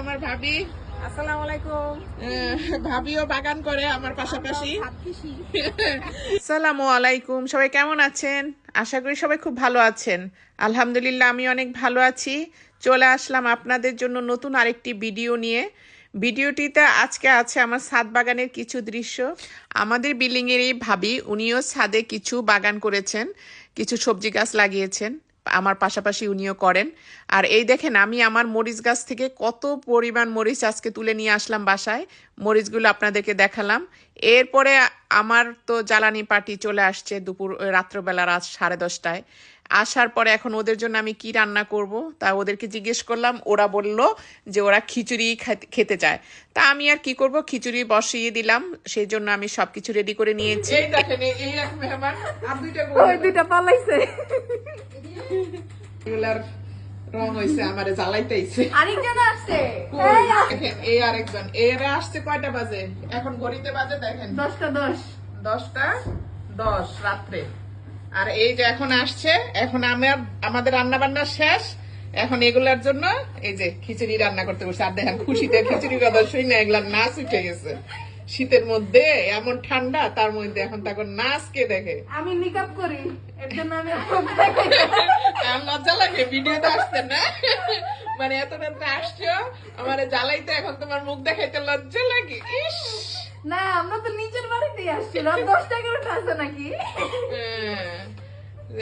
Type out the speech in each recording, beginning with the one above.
আমার ভাবি? আসসালামু আলাইকুম। ভাবিও বাগান করে আমার পাশাপাশি। আসসালামু আলাইকুম সবাই কেমন আছেন? আশা করি সবাই খুব ভালো আছেন। আলহামদুলিল্লাহ আমি অনেক ভালো আছি। চলে আসলাম আপনাদের জন্য নতুন আরেকটি ভিডিও নিয়ে। ভিডিওটিতে আজকে আছে আমার ছাদ বাগানের কিছু দৃশ্য। আমাদের বিল্ডিংয়ের এই ভাবি উনিও ছাদে কিছু বাগান করেছেন কিছু সবজি গাছ লাগিয়েছেন। আমার পাশাপাশি উনিও করেন। আর এই দেখেন আমি আমার মরিচ গাছ থেকে কত পরিমাণ মরিচ আজকে তুলে নিয়ে আসলাম বাসায়। মরিচগুলো আপনাদেরকে দেখালাম। এরপরে আমার তো জ্বালানি পার্টি চলে আসছে দুপুর রাত্রবেলা রাত সাড়ে দশটায়। আসার পরে এখন ওদের জন্য আমি কি রান্না করব তা ওদেরকে জিজ্ঞেস করলাম। ওরা বলল যে ওরা খিচুড়ি খেতে চায়। তা আমি আর কি করব? খিচুড়ি বসিয়ে দিলাম। সেই জন্য আমি সবকিছু রেডি করে নিয়েছি। এই দেখেন এই এক মেহমান আর দুইটা ওই দুইটা পালাইছে। এগুলার রং হইছে আমারে জ্বালাইতেইছে। আরেকজন আসছে। দেখেন এই আরেকজন। এরা আসছে কয়টা বাজে? এখন ঘড়িতে বাজে দেখেন। দশটা দশ। দশটা দশ রাত্রে। আর এই যে এখন আসছে এখন আমার আমাদের রান্না বান্না শেষ। এখন এগুলার জন্য এই যে খিচুড়ি রান্না করতে বসে। আর দেখেন খুশিতে খিচুড়ি কথা শুই না এগুলার নাচ উঠে গেছে। শীতের মধ্যে এমন ঠান্ডা তার মধ্যে এখন তখন নাচ কে দেখে। আমি নিকাপ করি এর জন্য আমি লজ্জা লাগে ভিডিওতে আসতে না? মানে এত রাত্রে আসছো আমার জ্বালাইতে এখন তোমার মুখ দেখাইতে লজ্জা লাগে? ইস! না আমরা তো নিজের বাড়িতেই আসছি রাত দশটা আছে নাকি? হ্যাঁ।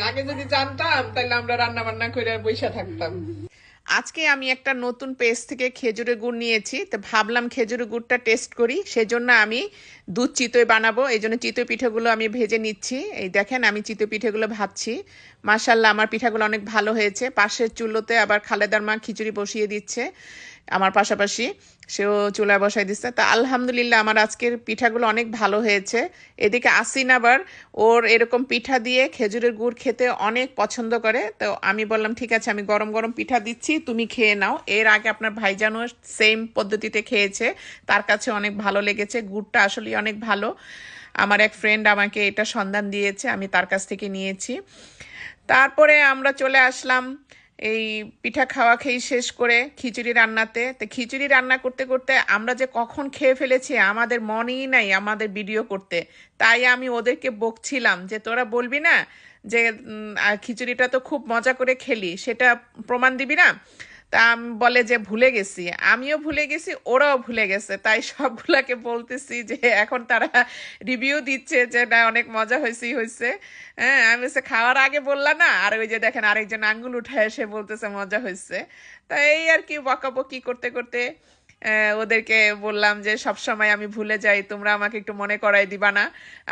আগে যদি জানতাম তাহলে আমরা রান্না বান্না করে বসে থাকতাম। আজকে আমি একটা নতুন পেস্ট থেকে খেজুরের গুড় নিয়েছি, তো ভাবলাম খেজুরের গুড়টা টেস্ট করি। সেজন্য আমি দুধ চিতই বানাবো, এই জন্য চিতই পিঠেগুলো আমি ভেজে নিচ্ছি। এই দেখেন, আমি চিতই পিঠেগুলো ভাবছি মাসাল্লাহ আমার পিঠাগুলো অনেক ভালো হয়েছে। পাশের চুলোতে আবার খালেদার মা খিচুড়ি বসিয়ে দিচ্ছে। আমার পাশাপাশি সেও চুলায় বসাই দিচ্ছে তা আলহামদুলিল্লাহ আমার আজকের পিঠাগুলো অনেক ভালো হয়েছে। এদিকে আসিন আবার ওর এরকম পিঠা দিয়ে খেজুরের গুড় খেতে অনেক পছন্দ করে। তো আমি বললাম, ঠিক আছে, আমি গরম গরম পিঠা দিচ্ছি, তুমি খেয়ে নাও। এর আগে আপনার ভাইজানও সেম পদ্ধতিতে খেয়েছে। তার কাছে অনেক ভালো লেগেছে। গুড়টা আসলে অনেক ভালো। আমার এক ফ্রেন্ড আমাকে এটা সন্ধান দিয়েছে, আমি তার কাছ থেকে নিয়েছি। তারপরে আমরা চলে আসলাম এই পিঠা খাওয়া খেয়ে শেষ করে খিচুড়ি রান্নাতে। তো খিচুড়ি রান্না করতে করতে আমরা যে কখন খেয়ে ফেলেছি, আমাদের মনেই নাই আমাদের ভিডিও করতে। তাই আমি ওদেরকে বকছিলাম যে, তোরা বলবি না যে খিচুড়িটা তো খুব মজা করে খেলি, সেটা প্রমাণ দিবি না? তা বলে যে ভুলে গেছি। আমিও ভুলে গেছি, ওরাও ভুলে গেছে। তাই সবগুলাকে বলতেছি যে এখন তারা রিভিউ দিচ্ছে যে না, অনেক মজা হয়েছে হয়েছে হ্যাঁ আমি বলছি, খাওয়ার আগে বললাম না? আর ওই যে দেখেন, আরেকজন আঙ্গুল উঠায় এসে বলতেছে, মজা হয়েছে তা এই আর কি বকাবকি করতে করতে ওদেরকে বললাম যে সব সময় আমি ভুলে যাই, তোমরা আমাকে একটু মনে করাই দিবা না।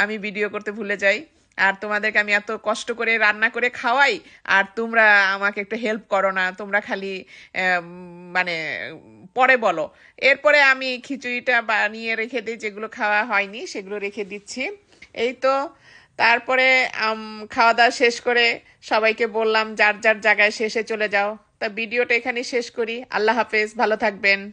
আমি ভিডিও করতে ভুলে যাই। আর তোমাদেরকে আমি এত কষ্ট করে রান্না করে খাওয়াই, আর তোমরা আমাকে একটু হেল্প করো না, তোমরা খালি মানে পরে বলো। এরপরে আমি খিচুড়িটা বানিয়ে রেখে দিই, যেগুলো খাওয়া হয়নি সেগুলো রেখে দিচ্ছি। এই তো, তারপরে খাওয়া দাওয়া শেষ করে সবাইকে বললাম, যার যার জায়গায় শেষে চলে যাও। তা ভিডিওটা এখানে শেষ করি। আল্লাহ হাফেজ, ভালো থাকবেন।